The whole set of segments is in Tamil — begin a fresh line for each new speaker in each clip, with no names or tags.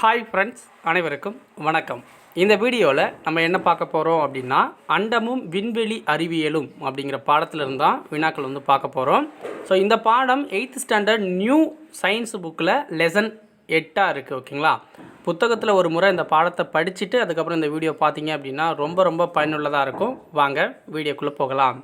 ஹாய் ஃப்ரெண்ட்ஸ் அனைவருக்கும் வணக்கம். இந்த வீடியோவில் நம்ம என்ன பார்க்க போகிறோம் அப்படின்னா அண்டமும் விண்வெளி அறிவியலும் அப்படிங்கிற பாடத்திலிருந்து தான் வினாக்கள் வந்து பார்க்க போகிறோம் ஸோ இந்த பாடம் எயித்து ஸ்டாண்டர்ட் நியூ சயின்ஸ் புக்கில் லெசன் எட்டாக இருக்குது ஓகேங்களா புத்தகத்தில் ஒரு முறை இந்த பாடத்தை படிச்சுட்டு அதுக்கப்புறம் இந்த வீடியோ பார்த்தீங்க அப்படின்னா ரொம்ப ரொம்ப பயனுள்ளதாக இருக்கும். வாங்க வீடியோக்குள்ளே போகலாம்.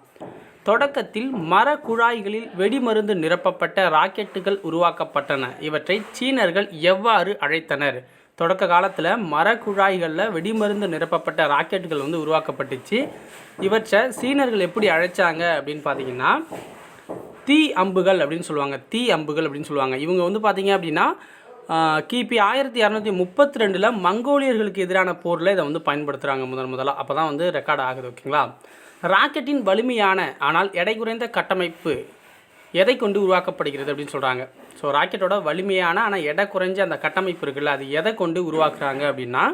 தொடக்கத்தில் மர குழாய்களில் வெடிமருந்து நிரப்பப்பட்ட ராக்கெட்டுகள் உருவாக்கப்பட்டன. இவற்றை சீனர்கள் எவ்வாறு அழைத்தனர்? தொடக்க காலத்தில் மர குழாய்களில் வெடிமருந்து நிரப்பப்பட்ட ராக்கெட்டுகள் வந்து உருவாக்கப்பட்டுச்சு. இவற்றை சீனர்கள் எப்படி அழைச்சாங்க அப்படின்னு பார்த்தீங்கன்னா தீ அம்புகள் அப்படின்னு சொல்லுவாங்க. தீ அம்புகள் அப்படின்னு சொல்லுவாங்க. இவங்க வந்து பார்த்தீங்க அப்படின்னா கிபி ஆயிரத்தி இரநூத்தி முப்பத்தி ரெண்டில் மங்கோலியர்களுக்கு எதிரான போரில் இதை வந்து பயன்படுத்துகிறாங்க முதன் முதலாக அப்போ தான் வந்து ரெக்கார்ட் ஆகுது ஓகேங்களா ராக்கெட்டின் வலிமையான ஆனால் எடை குறைந்த கட்டமைப்பு எதை கொண்டு உருவாக்கப்படுகிறது அப்படின்னு சொல்கிறாங்க ஸோ ராக்கெட்டோட வலிமையான ஆனால் எடை குறைஞ்ச அந்த கட்டமைப்பு இருக்குல்ல அது எதை கொண்டு உருவாக்குறாங்க அப்படின்னா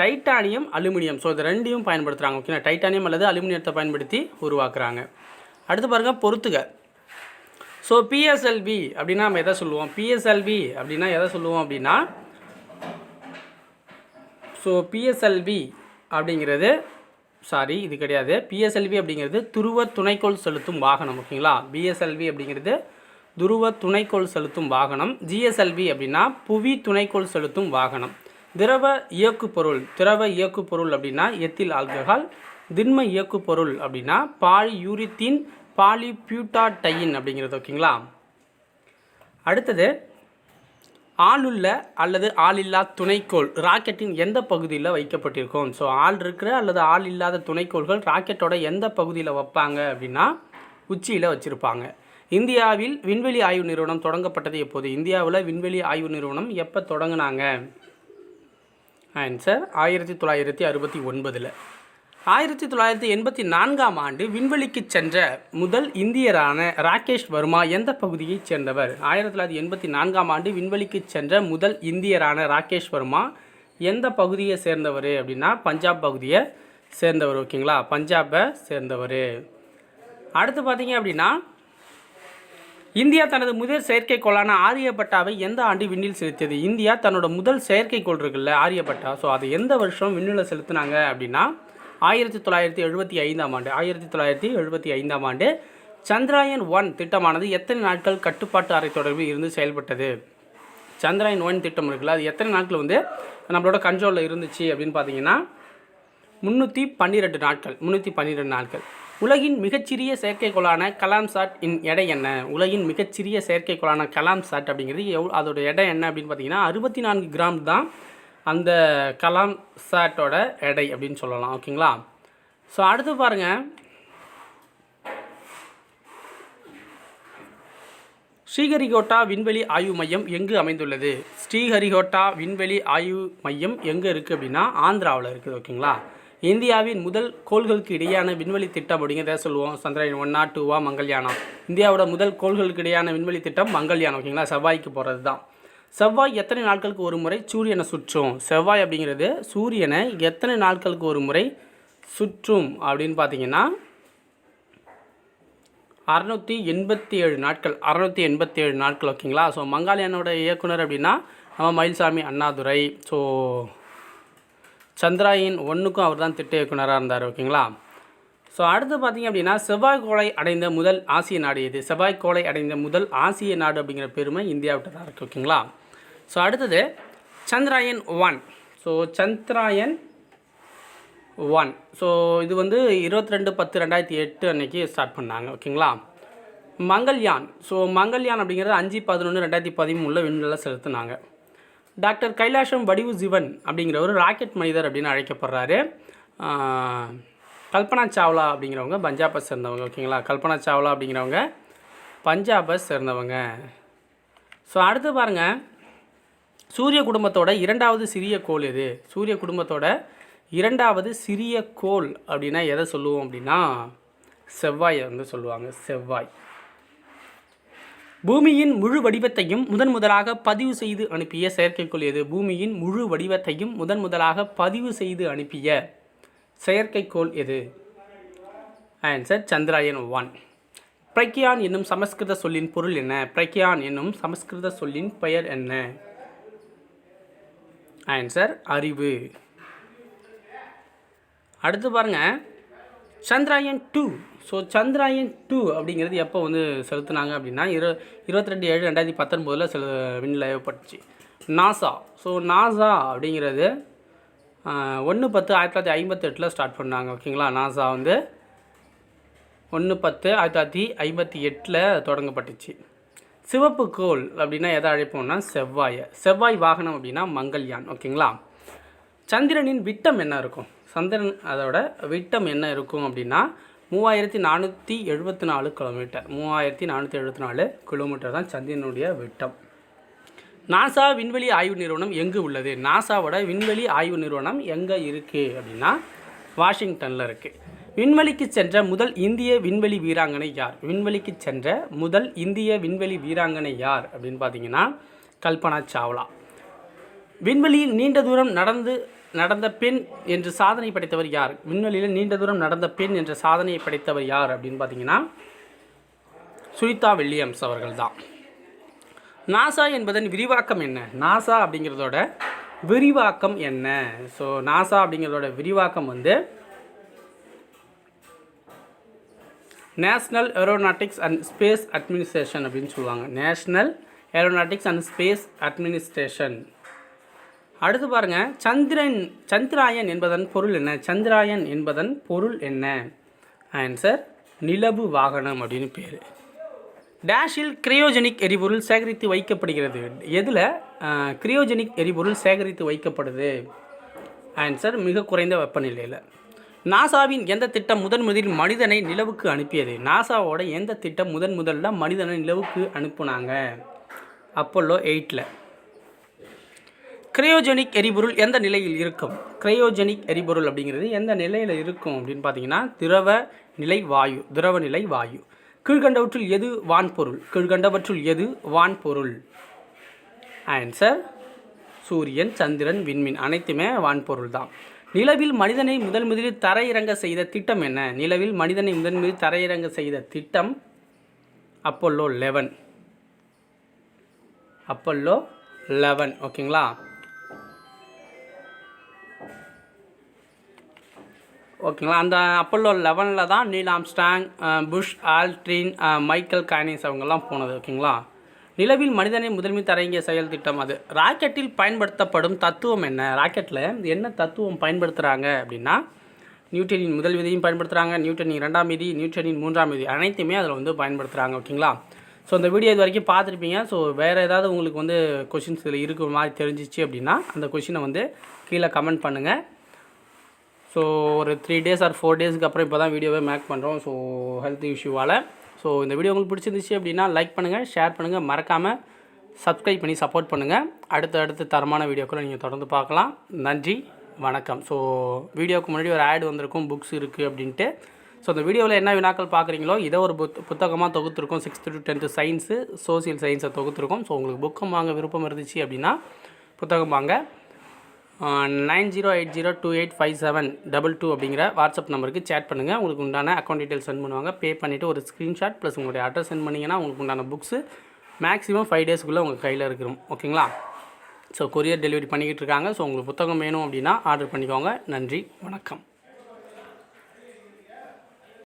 டைட்டானியம் அலுமினியம். ஸோ இது ரெண்டையும் பயன்படுத்துகிறாங்க ஓகேங்களா டைட்டானியம் அல்லது அலுமினியத்தை பயன்படுத்தி உருவாக்குறாங்க. அடுத்து பாருங்க பொறுத்துக. ஸோ பிஎஸ்எல்வி அப்படின்னா நம்ம எதை சொல்லுவோம்? பிஎஸ்எல்வி அப்படின்னா எதை சொல்லுவோம் அப்படின்னா ஸோ பிஎஸ்எல்வி அப்படிங்கிறது சாரி இது கிடையாது. பிஎஸ்எல்வி அப்படிங்கிறது துருவ துணைக்கோள் செலுத்தும் வாகனம் ஓகேங்களா? பிஎஸ்எல்வி அப்படிங்கிறது துருவ துணைக்கோள் செலுத்தும் வாகனம். ஜிஎஸ்எல்வி அப்படின்னா புவி துணைக்கோள் செலுத்தும் வாகனம். திரவ இயக்குப்பொருள் திரவ இயக்குப்பொருள் அப்படின்னா எத்தில் ஆல்கஹால். திண்ம இயக்குப்பொருள் அப்படின்னா பாலி பாலியூரித்தீன் பாலிபியூட்டாடையின் அப்படிங்கிறது ஓகேங்களா? அடுத்தது ஆளுள்ள அல்லது ஆளில்லா துணைக்கோள் ராக்கெட்டின் எந்த பகுதியில் வைக்கப்பட்டிருக்கும்? ஸோ ஆள் இருக்கிற அல்லது ஆள் இல்லாத துணைக்கோள்கள் ராக்கெட்டோட எந்த பகுதியில் வைப்பாங்க அப்படின்னா உச்சியில் வச்சுருப்பாங்க. இந்தியாவில் விண்வெளி ஆய்வு நிறுவனம் தொடங்கப்பட்டது எப்போது? இந்தியாவில் விண்வெளி ஆய்வு நிறுவனம் எப்போ தொடங்கினாங்க? ஆன்சர் ஆயிரத்தி தொள்ளாயிரத்தி அறுபத்தி ஒன்பதில். ஆயிரத்தி தொள்ளாயிரத்தி எண்பத்தி நான்காம் ஆண்டு விண்வெளிக்கு சென்ற முதல் இந்தியரான ராகேஷ் வர்மா எந்த பகுதியைச் சேர்ந்தவர்? ஆயிரத்தி தொள்ளாயிரத்தி எண்பத்தி நான்காம் ஆண்டு விண்வெளிக்கு சென்ற முதல் இந்தியரான ராகேஷ் வர்மா எந்த பகுதியை சேர்ந்தவர் அப்படின்னா பஞ்சாப் பகுதியை சேர்ந்தவர் ஓகேங்களா? பஞ்சாபை சேர்ந்தவர். அடுத்து பார்த்தீங்க அப்படின்னா இந்தியா தனது முதல் செயற்கைக்கோளான ஆரியப்பட்டாவை எந்த ஆண்டு விண்ணில் செலுத்தியது? இந்தியா தன்னோட முதல் செயற்கைக்கோள் இருக்குல்ல ஆரியப்பட்டா. ஸோ அதை எந்த வருஷம் விண்ணில் செலுத்தினாங்க அப்படின்னா ஆயிரத்தி தொள்ளாயிரத்தி எழுபத்தி ஐந்தாம் ஆண்டு ஆயிரத்தி தொள்ளாயிரத்தி எழுபத்தி ஐந்தாம் ஆண்டு சந்திராயன் ஒன் திட்டமானது எத்தனை நாட்கள் கட்டுப்பாட்டு அறை தொடர்பில் இருந்து செயல்பட்டது? சந்திராயன் ஒன் திட்டம் இருக்குல்ல அது எத்தனை நாட்கள் வந்து நம்மளோட கண்ட்ரோலில் இருந்துச்சு அப்படின்னு பார்த்தீங்கன்னா முந்நூற்றி பன்னிரெண்டு நாட்கள் முந்நூற்றி பன்னிரெண்டு நாட்கள். உலகின் மிகச்சிறிய செயற்கைக்கோளான கலாம் சாட் இன் எடை என்ன? உலகின் மிகச்சிறிய செயற்கைக்கோளான கலாம் சாட் அப்படிங்கிறது எவ் அதோட எடை என்ன அப்படின்னு பார்த்தீங்கன்னா அறுபத்தி நான்கு கிராம் தான் அந்த கலாம் சாட்டோட எடை அப்படின்னு சொல்லலாம் ஓகேங்களா? ஸோ அடுத்து பாருங்கள் ஸ்ரீஹரிகோட்டா விண்வெளி ஆய்வு மையம் எங்கு அமைந்துள்ளது? ஸ்ரீஹரிகோட்டா விண்வெளி ஆய்வு மையம் எங்கே இருக்குது அப்படின்னா ஆந்திராவில் இருக்குது ஓகேங்களா? இந்தியாவின் முதல் கோள்களுக்கு இடையான விண்வெளி திட்டம் அப்படிங்கிறத சொல்லுவோம். சந்திரயான் ஒன்னா டூவா மங்கள்யானம். இந்தியாவோட முதல் கோள்களுக்கு இடையான விண்வெளி திட்டம் மங்கள்யானம் ஓகேங்களா? செவ்வாய்க்கு போகிறது தான் செவ்வாய் எத்தனை நாட்களுக்கு ஒரு முறை சூரியனை சுற்றும்? செவ்வாய் அப்படிங்கிறது சூரியனை எத்தனை நாட்களுக்கு ஒரு முறை சுற்றும் அப்படின்னு பார்த்தீங்கன்னா அறநூற்றி எண்பத்தி ஏழு நாட்கள் அறநூற்றி எண்பத்தி ஏழு நாட்கள் ஓகேங்களா ஸோ மங்காளியானோட இயக்குனர் அப்படின்னா நம்ம மயில்சாமி அண்ணாதுரை. ஸோ சந்திராயின் ஒன்றுக்கும் அவர் தான் திட்ட இயக்குனராக இருந்தார் ஓகேங்களா ஸோ அடுத்து பார்த்தீங்க அப்படின்னா செவ்வாய்க்கோளை அடைந்த முதல் ஆசிய நாடு எது? செவ்வாய்க்கோளை அடைந்த முதல் ஆசிய நாடு அப்படிங்கிற பெருமை இந்தியாவிட்ட தான் இருக்குது ஓகேங்களா ஸோ அடுத்தது Chandrayaan one so Chandrayaan one so இது வந்து இருபத்தி ரெண்டு பத்து ரெண்டாயிரத்தி எட்டு அன்னைக்கு ஸ்டார்ட் பண்ணாங்க ஓகேங்களா மங்கள்யான். ஸோ மங்கள்யான் அப்படிங்கிறது அஞ்சு பதினொன்று ரெண்டாயிரத்தி பதிமூணில் விண்ணில் செலுத்தினாங்க. டாக்டர் கைலாஷம் வடிவு சிவன் அப்படிங்கிற ஒரு ராக்கெட் மனிதர் அப்படின்னு அழைக்கப்படுறாரு. கல்பனா சாவ்லா அப்படிங்கிறவங்க பஞ்சாபை சேர்ந்தவங்க ஓகேங்களா கல்பனா சாவ்லா அப்படிங்கிறவங்க பஞ்சாபை சேர்ந்தவங்க. ஸோ அடுத்து பாருங்கள் சூரிய குடும்பத்தோட இரண்டாவது சிறிய கோள் எது? சூரிய குடும்பத்தோட இரண்டாவது சிறிய கோள் அப்படின்னா எதை சொல்லுவோம் அப்படின்னா செவ்வாயை வந்து சொல்லுவாங்க செவ்வாய். பூமியின் முழு வடிவத்தையும் முதன் முதலாக பதிவு செய்து அனுப்பிய செயற்கைக்கோள் எது? பூமியின் முழு வடிவத்தையும் முதன் முதலாக பதிவு செய்து அனுப்பிய செயற்கைக்கோள் எது? Answer Chandrayaan one. பிரக்யான் என்னும் சமஸ்கிருத சொல்லின் பொருள் என்ன? பிரக்யான் என்னும் சமஸ்கிருத சொல்லின் பெயர் என்ன? ஆன்சர் அறிவு. அடுத்து பாருங்கள் Chandrayaan two so Chandrayaan two அப்படிங்கிறது எப்போ வந்து செலுத்துனாங்க அப்படின்னா இரு இருபத்தி ரெண்டு ஏழு ரெண்டாயிரத்தி பத்தொன்பதில் செலு விண்ணில் ஏற்பட்டுச்சு நாசா ஸோ நாசா அப்படிங்கிறது ஒன்று பத்து ஆயிரத்தி தொள்ளாயிரத்தி ஐம்பத்தெட்டில் ஸ்டார்ட் பண்ணாங்க. ஓகேங்களா நாசா வந்து ஒன்று பத்து ஆயிரத்தி தொள்ளாயிரத்தி ஐம்பத்தி எட்டில் தொடங்கப்பட்டுச்சு. சிவப்பு கோள் அப்படின்னா எதை அழைப்போம்னா செவ்வாயை. செவ்வாய் வாகனம் அப்படின்னா மங்கள்யான் ஓகேங்களா? சந்திரனின் விட்டம் என்ன இருக்கும்? சந்திரன் அதோட விட்டம் என்ன இருக்கும் அப்படின்னா மூவாயிரத்தி நானூற்றி எழுபத்தி நாலு கிலோமீட்டர் மூவாயிரத்தி நானூற்றி எழுபத்தி நாலு கிலோமீட்டர் தான் சந்திரனுடைய விட்டம். நாசா விண்வெளி ஆய்வு நிறுவனம் எங்கு உள்ளது? நாசாவோட விண்வெளி ஆய்வு நிறுவனம் எங்கே இருக்குது அப்படின்னா வாஷிங்டனில் இருக்குது விண்வெளிக்கு சென்ற முதல் இந்திய விண்வெளி வீராங்கனை யார்? விண்வெளிக்கு சென்ற முதல் இந்திய விண்வெளி வீராங்கனை யார் அப்படின்னு பார்த்தீங்கன்னா கல்பனா சாவ்லா. விண்வெளியில் நீண்ட தூரம் நடந்து நடந்த பெண் என்று சாதனை படைத்தவர் யார்? விண்வெளியில் நீண்ட தூரம் நடந்த பெண் என்ற சாதனையை படைத்தவர் யார் அப்படின்னு பார்த்தீங்கன்னா சுனிதா வில்லியம்ஸ் அவர்கள் தான். நாசா என்பதன் விரிவாக்கம் என்ன? நாசா அப்படிங்கிறதோட விரிவாக்கம் என்ன? ஸோ நாசா அப்படிங்கிறதோட விரிவாக்கம் வந்து national aeronautics and space administration அப்படின்னு சொல்லுவாங்க. National aeronautics and space administration. அடுத்து பாருங்கள் சந்திரன் சந்திராயன் என்பதன் பொருள் என்ன? சந்திராயன் என்பதன் பொருள் என்ன? ஆன்சர் நிலவு வாகனம் அப்படின்னு பேர். டேஷில் கிரியோஜெனிக் எரிபொருள் சேகரித்து வைக்கப்படுகிறது. எதில்? கிரியோஜெனிக் எரிபொருள் சேகரித்து வைக்கப்படுது. ஆன்சர் மிக குறைந்த வெப்பநிலையில். நாசாவின் எந்த திட்டம் முதன் முதலில் மனிதனை நிலவுக்கு அனுப்பியது? நாசாவோட எந்த திட்டம் முதன் முதல்ல மனிதனை நிலவுக்கு அனுப்புனாங்க? அப்போல்லோ எயிட்டில் கிரையோஜெனிக் எரிபொருள் எந்த நிலையில் இருக்கும்? கிரையோஜெனிக் எரிபொருள் அப்படிங்கிறது எந்த நிலையில் இருக்கும் அப்படின்னு பார்த்தீங்கன்னா திரவ நிலை வாயு திரவ நிலை வாயு. கீழ்கண்டவற்றுள் எது வான்பொருள்? கீழ்கண்டவற்றுள் எது வான்பொருள்? ஆன்சர் சூரியன் சந்திரன் விண்மீன் அனைத்துமே வான்பொருள் தான் நிலவில் மனிதனை முதன் முதலில் தரையிறங்க செய்த திட்டம் என்ன? நிலவில் மனிதனை முதன் முதலில் தரையிறங்க செய்த திட்டம் அப்போல்லோ லெவன் அப்போல்லோ லெவன் ஓகேங்களா? ஓகேங்களா? அந்த அப்போல்லோ லெவனில் தான் Neil Armstrong Buzz Aldrin Michael Collins அவங்கெல்லாம் போனது. ஓகேங்களா? நிலவில் மனிதனை முதன்மை தரங்கிய செயல் திட்டம் அது. ராக்கெட்டில் பயன்படுத்தப்படும் தத்துவம் என்ன? ராக்கெட்டில் என்ன தத்துவம் பயன்படுத்துகிறாங்க அப்படின்னா நியூட்டனின் முதல் விதியும் பயன்படுத்துகிறாங்க நியூட்டனின் இரண்டாம் விதி நியூட்டனின் மூன்றாம் விதி அனைத்துமே அதில் வந்து பயன்படுத்துகிறாங்க ஓகேங்களா? ஸோ இந்த வீடியோ இது வரைக்கும் பார்த்துருப்பீங்க. ஸோ வேறு ஏதாவது உங்களுக்கு வந்து கொஷின்ஸ் இதில் இருக்கிற மாதிரி தெரிஞ்சிச்சு அப்படின்னா அந்த கொஷினை வந்து கீழே கமெண்ட் பண்ணுங்கள் ஸோ ஒரு த்ரீ டேஸ் ஆர் ஃபோர் டேஸ்க்கு அப்புறம் இப்போ தான் வீடியோவே மேக் பண்ணுறோம் ஸோ ஹெல்த் இஷ்யூவால் ஸோ இந்த வீடியோ உங்களுக்கு பிடிச்சிருந்துச்சு அப்படின்னா லைக் பண்ணுங்கள் ஷேர் பண்ணுங்கள் மறக்காமல் சப்ஸ்கிரைப் பண்ணி சப்போர்ட் பண்ணுங்கள் அடுத்த அடுத்த தரமான வீடியோக்களை நீங்கள் தொடர்ந்து பார்க்கலாம். நன்றி வணக்கம். ஸோ வீடியோவுக்கு முன்னாடி ஒரு ஆட் வந்திருக்கும் புக்ஸ் இருக்குது அப்படின்ட்டு. ஸோ அந்த வீடியோவில் என்ன வினாக்கள் பார்க்குறீங்களோ இதை ஒரு புத் புத்தகமாக தொகுத்துருக்கோம். Sixth to tenth science social சயின்ஸை தொகுத்துருக்கோம். ஸோ உங்களுக்கு புக்கம் வாங்க விருப்பம் இருந்துச்சு அப்படின்னா புத்தகம் வாங்க. Nine zero eight zero two eight five seven double two அப்படிங்கிற வாட்ஸ்அப் நம்பருக்கு சேட் பண்ணுங்கள் உங்களுக்கு உண்டான அக்கௌண்ட் டீட்டெயில் சென்ட் பண்ணுவாங்க. பே பண்ணிவிட்டு ஒரு ஸ்க்ரீன்ஷாட் ப்ளஸ் உங்களுடைய அட்ரஸ் சென்ட் பண்ணிங்கன்னா உங்களுக்கு உண்டான புக்ஸு மேக்ஸிமம் ஃபைவ் டேஸ்க்குள்ளே உங்கள் கையில் இருக்கிறோம். ஓகேங்களா ஸோ கொரியர் டெலிவரி பண்ணிக்கிட்டு இருக்காங்க. ஸோ உங்களுக்கு புத்தகம் வேணும் அப்படின்னா ஆர்டர் பண்ணிக்கோங்க. நன்றி. வணக்கம்.